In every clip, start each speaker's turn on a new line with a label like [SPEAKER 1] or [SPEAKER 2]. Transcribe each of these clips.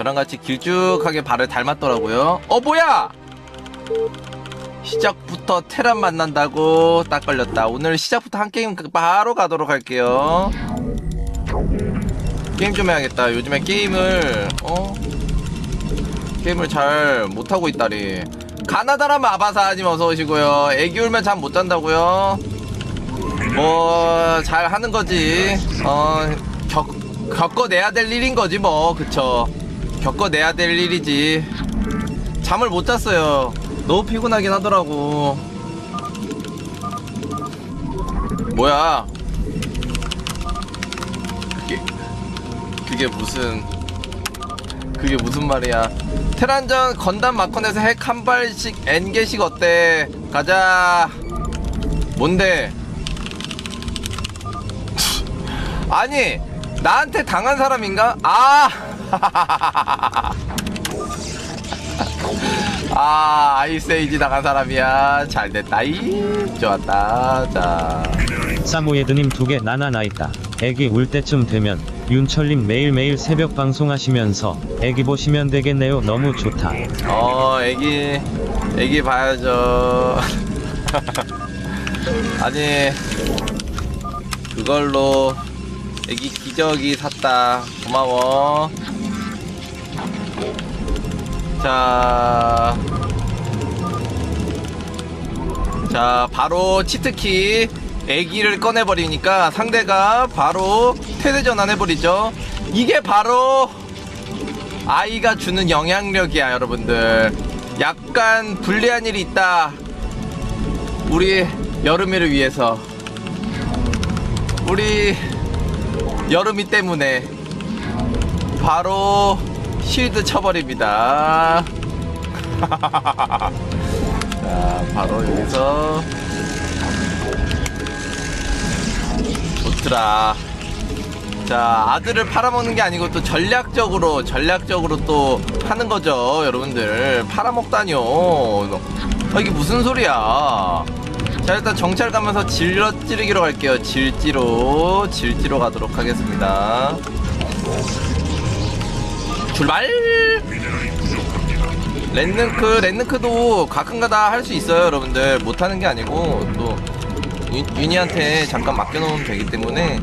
[SPEAKER 1] 저랑 같이 길쭉하게 발을 닮았더라고요. 어 뭐야? 시작부터 테란 만난다고 딱 걸렸다. 오늘 시작부터 한 게임 바로 가도록 할게요. 게임 좀 해야겠다. 요즘에 게임을 어 게임을 잘 못하고 있다리. 가나다라면 아바사 하지 어서 오시고요. 애기 울면 잠 못 잔다고요. 뭐 잘 하는 거지. 어 겪, 겪어내야 될 일인 거지 뭐 그쵸. 겪어내야 될 일이지. 잠을 못 잤어요. 너무 피곤하긴 하더라고. 뭐야? 그게 그게 무슨 그게 무슨 말이야? 테란전 건담 마컨에서 핵 한 발씩 N 개씩 어때? 가자. 뭔데? 아니 나한테 당한 사람인가? 아. 아 아이스에이지 당한 사람이야 잘됐다 이 좋았다 자
[SPEAKER 2] 사모예드님 두 개 나나나 있다. 애기 울 때쯤 되면 윤철님 매일매일 새벽 방송하시면서 애기 보시면 되겠네요. 너무 좋다.
[SPEAKER 1] 어, 애기, 애기 봐야죠. 아니, 그걸로 애기 기저귀 샀다. 고마워. 자, 자, 바로 치트키. 애기를 꺼내버리니까 상대가 바로 태세 전환 해버리죠. 이게 바로 아이가 주는 영향력이야 여러분들 약간 불리한 일이 있다 우리 여름이를 위해서 우리 여름이 때문에 바로 실드 쳐버립니다. 자 바로 여기서. 좋더라. 자 아들을 팔아먹는 게 아니고 또 전략적으로 전략적으로 또 하는 거죠 여러분들. 팔아먹다니요. 아 이게 무슨 소리야? 자 일단 정찰 가면서 질러 찌르기로 갈게요. 질지로 질지로 가도록 하겠습니다 출발 랜능크 랜능크도 가끔가다 할 수 있어요 여러분들 못하는 게 아니고 또 유, 유니한테 잠깐 맡겨놓으면 되기 때문에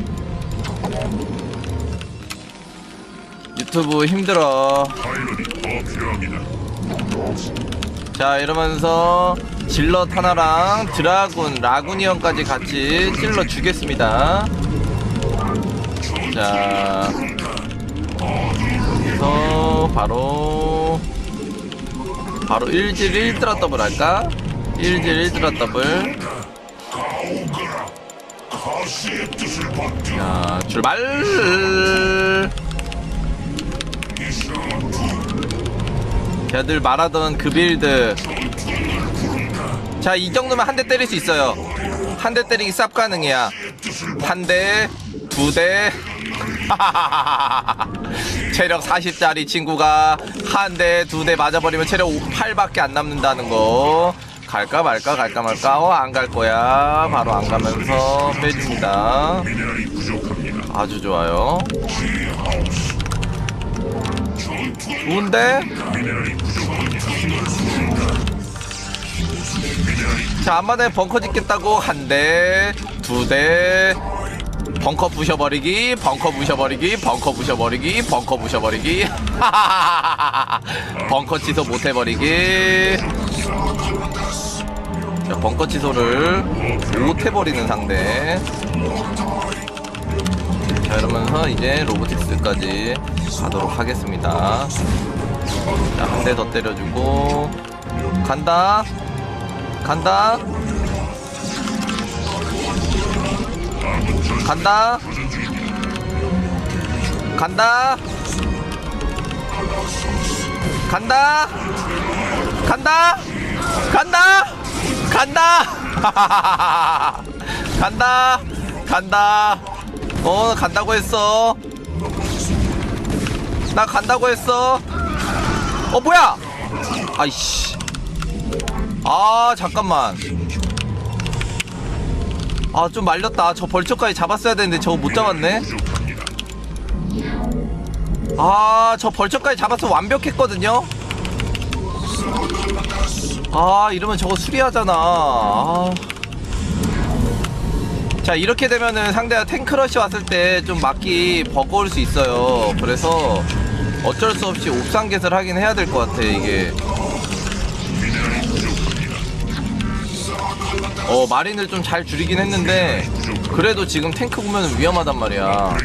[SPEAKER 1] 유튜브 힘들어. 자, 이러면서 질럿 하나랑 드라군, 라구니언까지 같이 찔러 주겠습니다. 자, 여기서 바로, 바로 1질 1드라 더블 할까? 1질 1드라 더블. 자, 출발! 걔들 말하던 그 빌드 자 이 정도면 한 대 때릴 수 있어요 한 대 때리기 쌉 가능이야 한대두대 체력 40짜리 친구가 한 대 두 대 맞아버리면 체력 8밖에 안 남는다는 거. 갈까 말까 갈까 말까. 어 안 갈 거야. 바로 안 가면서 빼줍니다. 아주 좋아요. 좋은데? 자, 앞마당에 벙커 짓겠다고 한 대, 두 대, 벙커 부셔버리기, 벙커 부셔버리기, 벙커 부셔버리기, 벙커 부셔버리기, 벙커 취소 못해버리기. 자, 벙커 취소를 못해버리는 상대. 자, 이러면서 이제 로보틱스까지 가도록 하겠습니다. 자, 한 대 더 때려주고, 간다. 간다. 간다. 간다. 간다. 간다. 간다. 간다. 간다. 간다. 어, 간다고 했어. 나 간다고 했어. 어, 뭐야? 아이씨. 아, 잠깐만. 아, 좀 말렸다. 저 벌초까지 잡았어야 되는데 저거 못 잡았네. 아, 저 벌처까지 잡아서 완벽했거든요? 아, 이러면 저거 수리하잖아. 아. 자, 이렇게 되면은 상대가 탱크러시 왔을 때 좀 막기 버거울 수 있어요. 그래서 어쩔 수 없이 옥상겟을 하긴 해야 될 것 같아, 이게. 어, 마린을 좀 잘 줄이긴 했는데, 그래도 지금 탱크 보면 위험하단 말이야.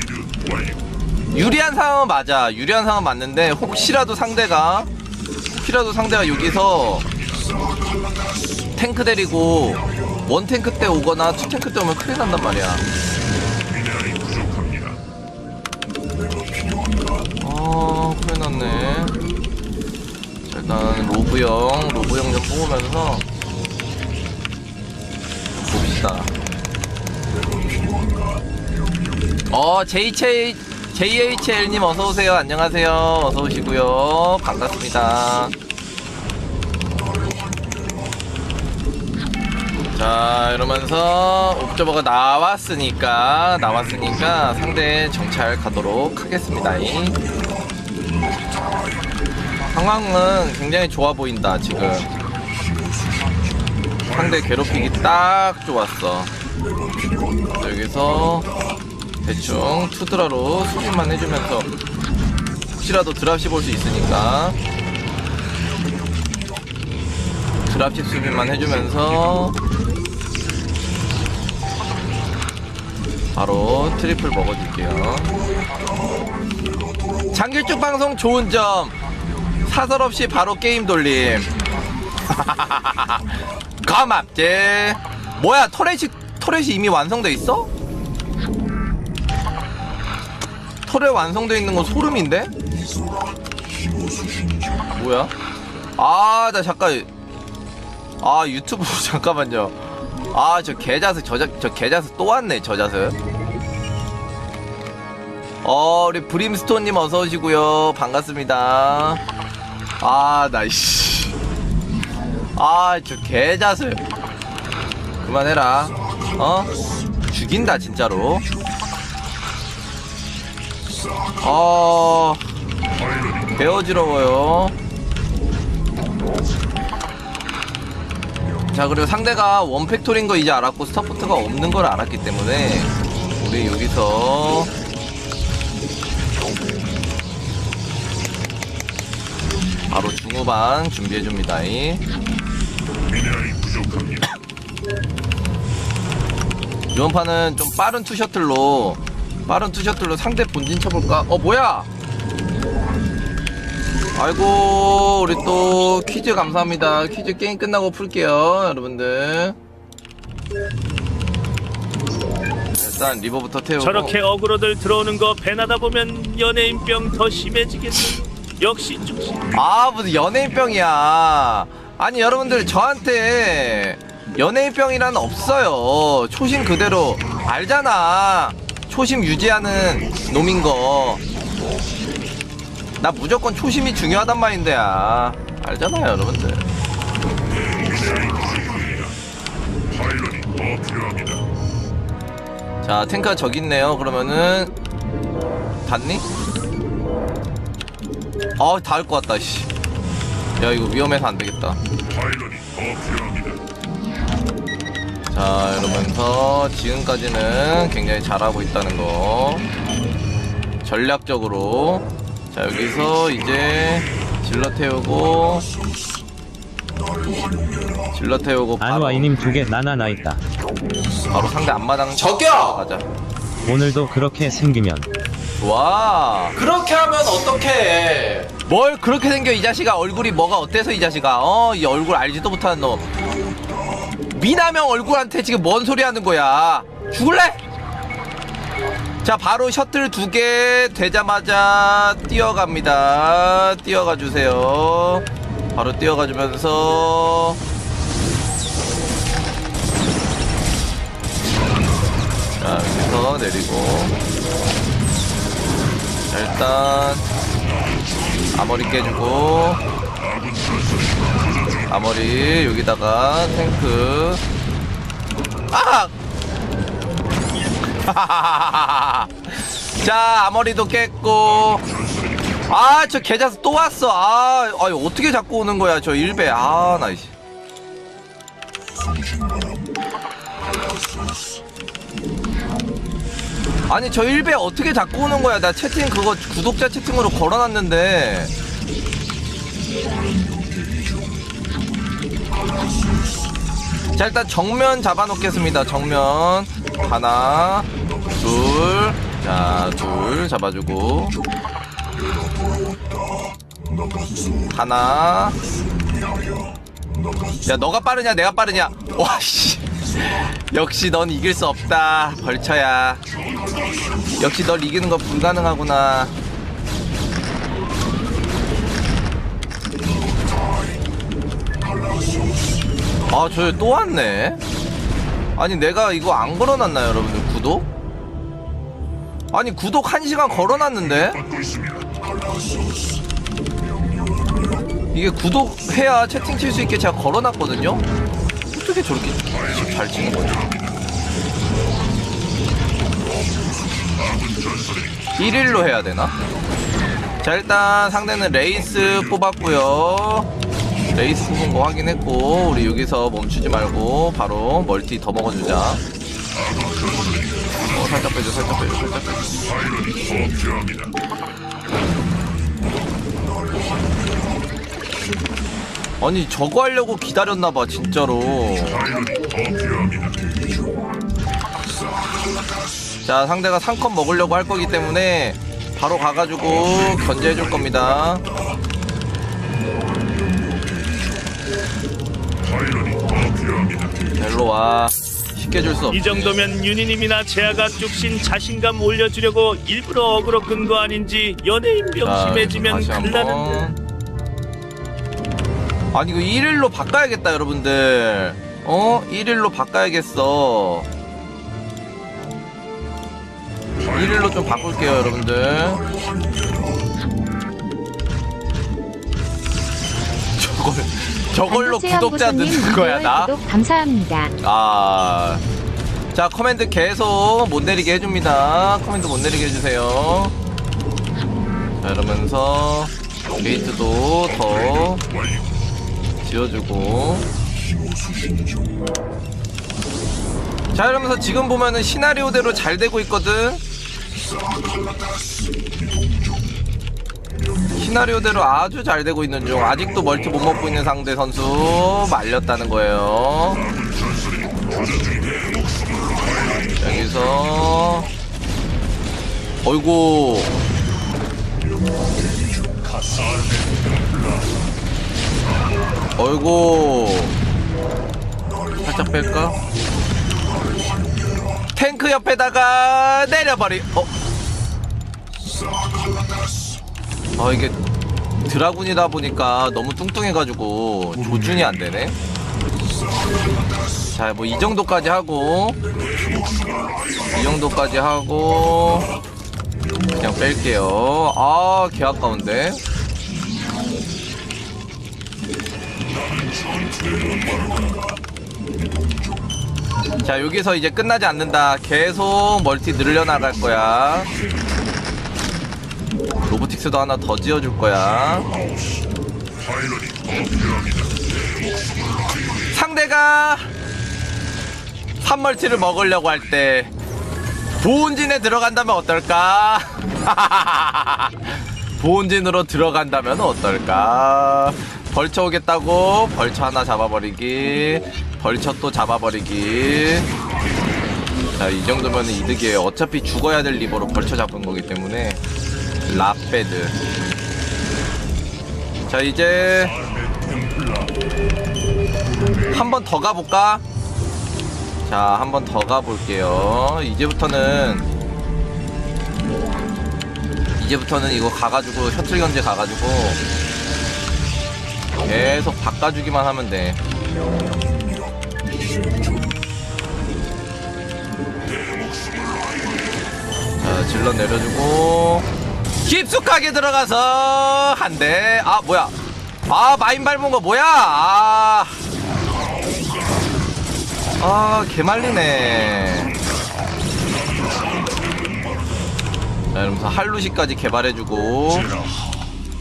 [SPEAKER 1] 유리한 상황은 맞아. 유리한 상황은 맞는데 혹시라도 상대가 혹시라도 상대가 여기서 탱크 데리고 원 탱크 때 오거나 투 탱크 때 오면 큰일 난단 말이야. 아, 큰일 났네. 자, 일단 로브형, 로브형 좀 뽑으면서 봅시다. 어, JH, JHL님 어서오세요. 안녕하세요. 어서오시고요. 반갑습니다. 자, 이러면서 옵저버가 나왔으니까, 나왔으니까 상대 정찰 가도록 하겠습니다. 상황은 굉장히 좋아 보인다, 지금. 상대 괴롭히기 딱 좋았어. 여기서 대충 투드라로 수비만 해주면서 혹시라도 드랍십 올수 있으니까. 드랍십 수비만 해주면서 바로 트리플 먹어줄게요. 장길쭉 방송 좋은 점. 사설 없이 바로 게임 돌림 감압제 뭐야 터렛이 터렛이 이미 완성돼 있어? 터렛 완성돼 있는 건 소름인데? 뭐야? 아, 나 잠깐. 아, 유튜브 잠깐만요. 아, 저 개자스, 저, 자- 저 개자스 또 왔네, 저 자스. 어, 우리 브림스톤님 어서 오시고요. 반갑습니다. 아, 나, 이씨. 아, 저 개자스. 그만해라. 어? 죽인다, 진짜로. 아, 배어지러워요. 자, 그리고 상대가 원팩토리인 거 이제 알았고, 스타포트가 없는 걸 알았기 때문에, 우리 여기서, 바로 중후반 준비해줍니다. 이 번 판은 좀 빠른 투셔틀로 빠른 투셔틀로 상대 본진 쳐볼까? 어 뭐야? 아이고 우리 또 퀴즈 감사합니다. 퀴즈 게임 끝나고 풀게요, 여러분들. 일단 리버부터 태우고.
[SPEAKER 3] 저렇게 어그로들 들어오는 거 배나다 보면 연예인병 더 심해지겠네. 역시 쭉시.
[SPEAKER 1] 아 무슨 연예인병이야 아니 여러분들 저한테 연예인병이란 없어요. 초심 그대로. 알잖아. 초심 유지하는 놈인 거 나 무조건 초심이 중요하단 말인데야. 알잖아요 여러분들. 자 탱크가 저기 있네요. 그러면은 닿니? 아, 닿을 것 같다, 씨. 야, 이거 위험해서 안 되겠다. 자, 이러면서 지금까지는 굉장히 잘하고 있다는 거. 전략적으로. 자, 여기서 이제 질러 태우고. 질러 태우고 바로,
[SPEAKER 2] 안와이님 두 개 나나 나 있다.
[SPEAKER 1] 바로 상대 앞마당 저격! 가자.
[SPEAKER 2] 오늘도 그렇게 생기면
[SPEAKER 1] 좋아. 그렇게 하면 어떡해. 뭘 그렇게 생겨 이 자식아? 얼굴이 뭐가 어때서 이 자식아? 어 이 얼굴 알지도 못하는 놈 미남형 얼굴한테 지금 뭔 소리 하는 거야? 죽을래? 자 바로 셔틀 두 개 되자마자 뛰어갑니다. 뛰어가 주세요. 바로 뛰어가 주면서. 자 여기서 내리고. 자, 일단 아머리 깨주고 아머리 여기다가 탱크 아! 자 아머리도 깼고 아, 저 계좌서 또 왔어. 아, 아니, 어떻게 자꾸 오는 거야, 저 일배. 아, 나, 이씨. 아니, 저 일배 어떻게 자꾸 오는 거야? 나 채팅 그거 구독자 채팅으로 걸어놨는데. 자, 일단 정면 잡아놓겠습니다. 정면. 하나, 둘. 자, 둘 잡아주고. 하나. 야, 너가 빠르냐, 내가 빠르냐? 와, 씨. 역시 넌 이길 수 없다. 벌쳐야. 역시 널 이기는 거 불가능하구나. 아, 저 또 왔네. 아니, 내가 이거 안 걸어놨나요, 여러분들? 구독? 아니, 구독 1시간 걸어놨는데? 이게 구독해야 채팅 칠 수 있게 제가 걸어놨거든요? 어떻게 저렇게 잘 치는 거지? 1일로 해야 되나? 자 일단 상대는 레이스 뽑았고요. 레이스 뽑은 거 확인했고 우리 여기서 멈추지 말고 바로 멀티 더 먹어주자. 어 살짝 빼줘 살짝 빼줘 살짝 빼줘. 아니 저거 하려고 기다렸나봐 진짜로 자 상대가 3컷 먹으려고 할 거기 때문에 바로 가가지고 견제해 줄 겁니다. 자, 일로 와. 쉽게 줄 수 없지.
[SPEAKER 3] 이 정도면 윤희님이나 제아가 쭉신 자신감 올려주려고 일부러 어그로 끈 거 아닌지 연예인병
[SPEAKER 1] 자,
[SPEAKER 3] 심해지면
[SPEAKER 1] 다시 한번. 아니 이거 1일로 바꿔야겠다 여러분들. 어? 1일로 바꿔야겠어 1일로 좀 바꿀게요 여러분들 저걸 저걸로 구독자 넣는 거야 나?
[SPEAKER 4] 구독 감사합니다.
[SPEAKER 1] 아. 자, 커맨드 계속 못 내리게 해줍니다. 커맨드 못 내리게 해주세요. 자, 이러면서 게이트도 더 지어주고. 자, 이러면서 지금 보면은 시나리오대로 잘 되고 있거든. 시나리오대로 아주 잘 되고 있는 중. 아직도 멀티 못 먹고 있는 상대 선수 말렸다는 거예요. 여기서 어이구 어이구 살짝 뺄까? 탱크 옆에다가 내려버리 어? 아 이게 드라군이다 보니까 너무 뚱뚱해가지고 조준이 안 되네 자, 뭐 이 정도까지 하고 이 정도까지 하고 그냥 뺄게요. 아, 개 아까운데. 자, 여기서 이제 끝나지 않는다. 계속 멀티 늘려나갈 거야. 로보틱스도 하나 더 지어줄 거야. 상대가 3멀티를 먹으려고 할 때 보온진에 들어간다면 어떨까? 보온진으로 들어간다면 어떨까? 벌쳐 오겠다고 벌쳐 하나 잡아버리기 벌쳐 또 잡아버리기 자 이 정도면 이득이에요 어차피 죽어야 될 리버로 벌쳐 잡은 거기 때문에 라베드 자 이제 한 번 더 가볼까? 자, 한 번 더 가볼게요. 이제부터는, 이제부터는 이거 가가지고, 셔틀 견제 가가지고, 계속 바꿔주기만 하면 돼. 자, 질러 내려주고, 깊숙하게 들어가서, 한 대. 아, 뭐야. 아, 마인 밟은 거 뭐야? 아. 아, 개말리네. 자, 이러면서 할루시까지 개발해주고.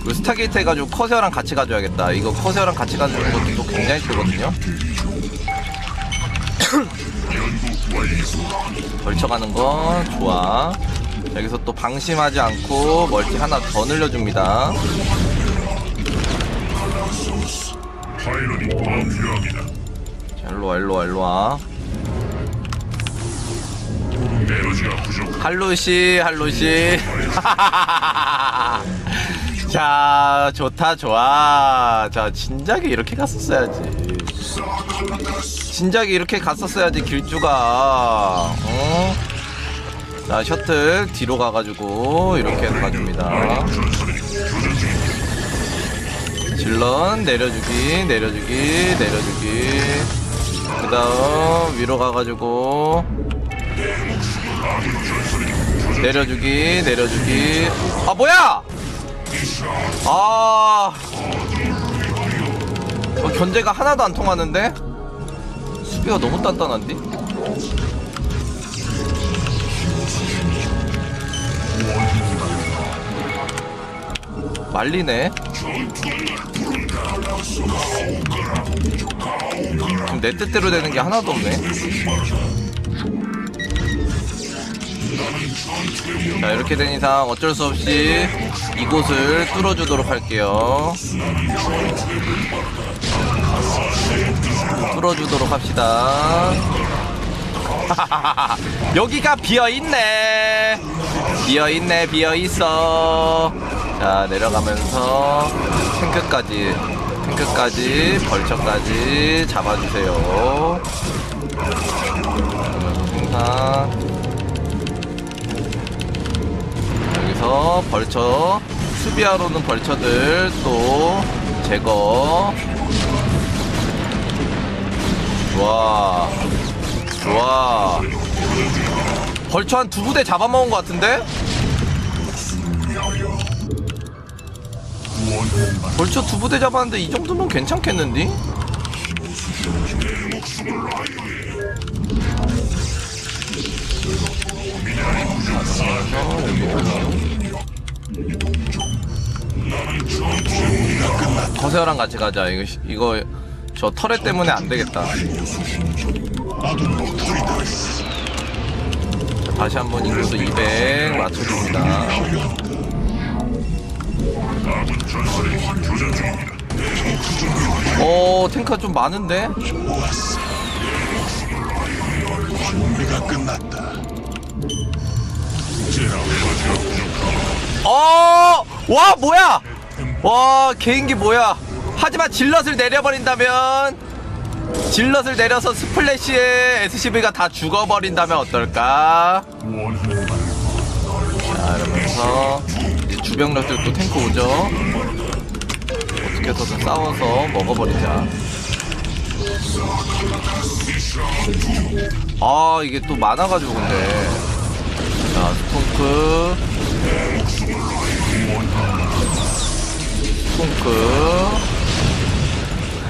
[SPEAKER 1] 그 스타게이트 해가지고 커세어랑 같이 가져야겠다. 이거 커세어랑 같이 가져오는 것도 또 굉장히 크거든요. 걸쳐가는 거 좋아. 자, 여기서 또 방심하지 않고 멀티 하나 더 늘려줍니다. 자, 일로와, 일로와, 일로와. 할로시, 할로시. 자, 좋다, 좋아. 자, 진작에 이렇게 갔었어야지. 진작에 이렇게 갔었어야지, 길주가. 어? 자, 셔틀 뒤로 가가지고, 이렇게 가줍니다. 질런, 내려주기, 내려주기, 내려주기. 그 다음, 위로 가가지고, 내려주기, 내려주기. 아, 뭐야! 아. 어, 견제가 하나도 안 통하는데? 수비가 너무 단단한데? 말리네. 지금 내 뜻대로 되는 게 하나도 없네. 자, 이렇게 된 이상 어쩔 수 없이 이곳을 뚫어주도록 할게요. 뚫어주도록 합시다. 여기가 비어있네. 비어있네, 비어있어. 자, 내려가면서 탱크까지, 탱크까지, 벌처까지 잡아주세요. 생산. 여기서 벌처 수비하러 오는 벌처들 또 제거 좋아 좋아 벌처 한 두 부대 잡아먹은 것 같은데? 벌처 두 부대 잡았는데 이 정도면 괜찮겠는데? 거세어랑 같이 가자. 이거 시- 이거 저 터렛 때문에 안 되겠다. 자, 다시 한번 인구수 200 맞춰줍니다. 오 탱크가 좀 많은데?
[SPEAKER 4] 준비가 끝났다.
[SPEAKER 1] 어! 와 뭐야? 와 개인기 뭐야? 하지만 질럿을 내려버린다면 질럿을 내려서 스플래시에 SCV가 다 죽어버린다면 어떨까? 자 이러면서 주병력들 또 탱크 오죠? 어떻게 해서든 싸워서 먹어버리자. 아 이게 또 많아가지고 근데 자 스톤크 스톤크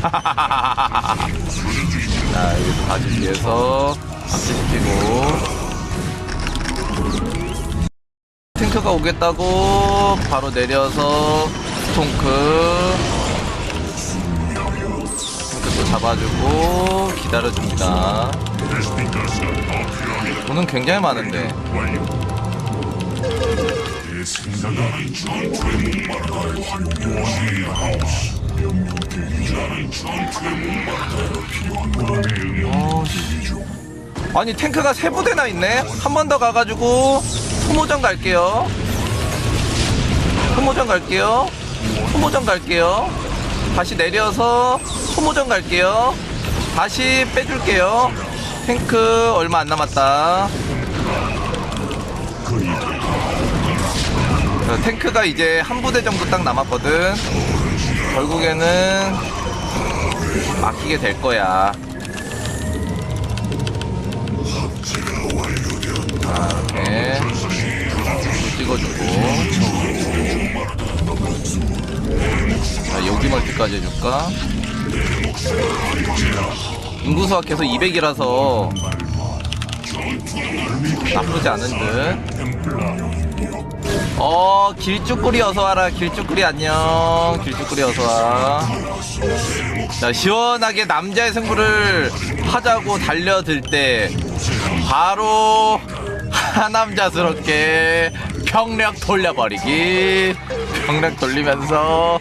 [SPEAKER 1] 자 여기서 바지 뒤에서 박치시키고 탱크가 오겠다고 바로 내려서 스톤크. 탱크 또 잡아주고 기다려줍니다. 돈은 굉장히 많은데. 어, 씨. 아니 탱크가 세 부대나 있네? 한 번 더 가가지고 소모전 갈게요. 소모전 갈게요. 소모전 갈게요. 다시 내려서 소모전 갈게요. 다시 빼줄게요. 탱크 얼마 안 남았다. 자, 탱크가 이제 한 부대 정도 딱 남았거든. 결국에는 막히게 될 거야 이렇게 찍어주고. 자 여기 멀티까지 해줄까? 인구수가 계속 200이라서 나쁘지 않은 듯. 어 길쭉구리 어서와라. 길쭉구리 안녕. 길쭉구리 어서와. 자 시원하게 남자의 승부를 하자고 달려들 때 바로 하남자스럽게 병력 돌려버리기. 병력 돌리면서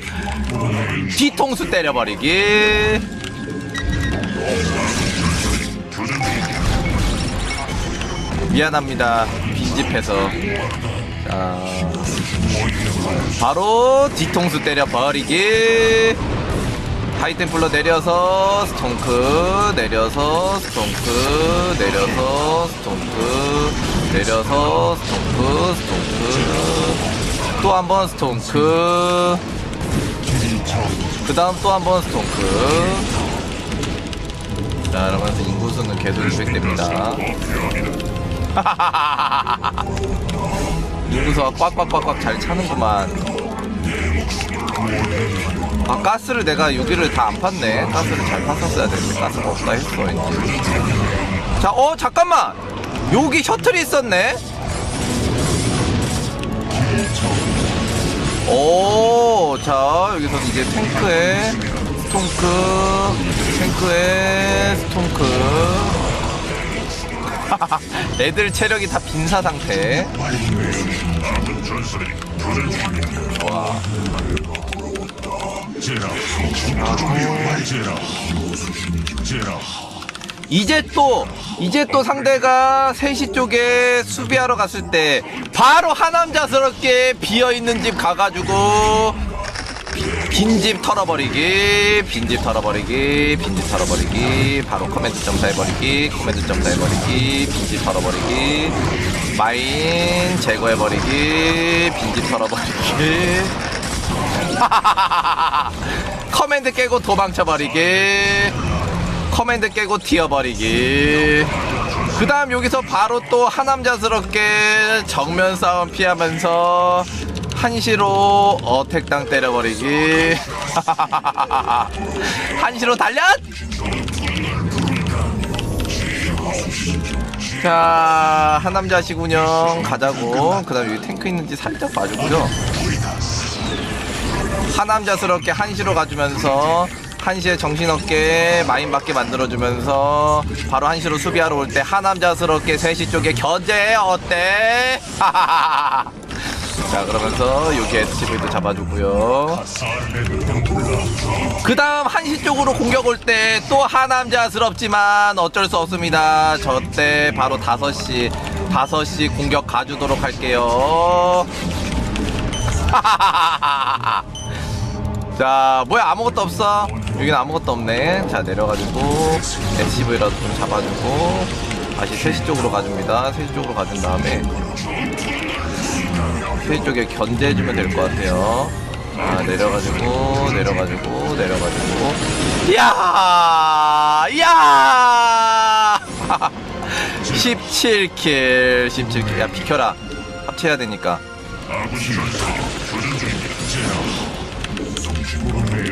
[SPEAKER 1] 뒤통수 때려버리기. 미안합니다. 빈집해서. 자 바로 뒤통수 때려버리기 하이템플러 내려서 스톤크 내려서 스톤크 내려서 스톤크 내려서 스톤크 스톤크. 또 한 번 스톤크. 그 다음 또 한 번 스톤크. 자 이러면서 인구수는 계속 유획됩니다. 인구수가 꽉꽉꽉꽉 잘 차는구만 아 가스를 내가 여기를 다 안 팠네 가스를 잘 팠었어야 되는데 가스가 없다 했어 왠지 자어 잠깐만 여기 셔틀이 있었네 오, 자, 여기서 이제 탱크에 스톤크, 탱크에 스톤크. 애들 체력이 다 빈사 상태. 좋아. 이제 또, 이제 또 상대가 3시 쪽에 수비하러 갔을 때, 바로 하남자스럽게 비어있는 집 가가지고, 빈집 털어버리기, 빈집 털어버리기, 빈집 털어버리기, 바로 커맨드 점사해버리기, 커맨드 점사해버리기, 빈집 털어버리기, 마인 제거해버리기, 빈집 털어버리기, 커맨드 깨고 도망쳐버리기, 커맨드 깨고 튀어버리기. 그 다음 여기서 바로 또 하남자스럽게 정면 싸움 피하면서 한시로 어택당 때려버리기. 한시로 달려! 자, 하남자식 운영 가자고. 그 다음 여기 탱크 있는지 살짝 봐주고요. 하남자스럽게 한시로 가주면서 한시에 정신없게 마인 맞게 만들어주면서 바로 한시로 수비하러 올 때 하남자스럽게 3시 쪽에 견제 어때? 자 그러면서 여기 SCV도 잡아주고요. 그 다음 한시 쪽으로 공격 올 때 또 하남자스럽지만 어쩔 수 없습니다. 저 때 바로 5시 5시 공격 가주도록 할게요 자 뭐야 아무것도 없어. 여기는 아무것도 없네. 자 내려가지고 SCV라도 좀 잡아주고 다시 3시 쪽으로 가줍니다. 3시 쪽으로 가준 다음에 3시 쪽에 견제해주면 될 것 같아요. 자 내려가지고 내려가지고 내려가지고. 이야! 이야! 17킬 17킬. 야 비켜라. 합체해야 되니까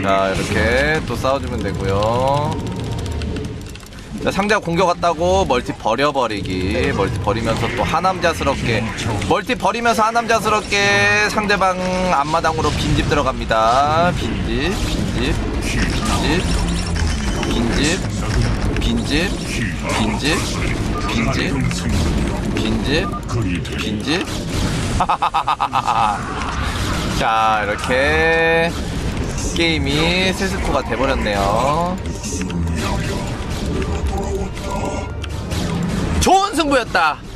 [SPEAKER 1] 자 이렇게 또 싸워주면 되고요. 자 상대가 공격 왔다고 멀티 버려버리기. 멀티 버리면서 또 하남자스럽게 멀티 버리면서 하남자스럽게 상대방 앞마당으로 빈집 들어갑니다. 빈집 빈집 빈집 빈집 빈집 빈집 빈집 빈집 빈집. 자 이렇게 게임이 세스코가 돼버렸네요. 좋은 승부였다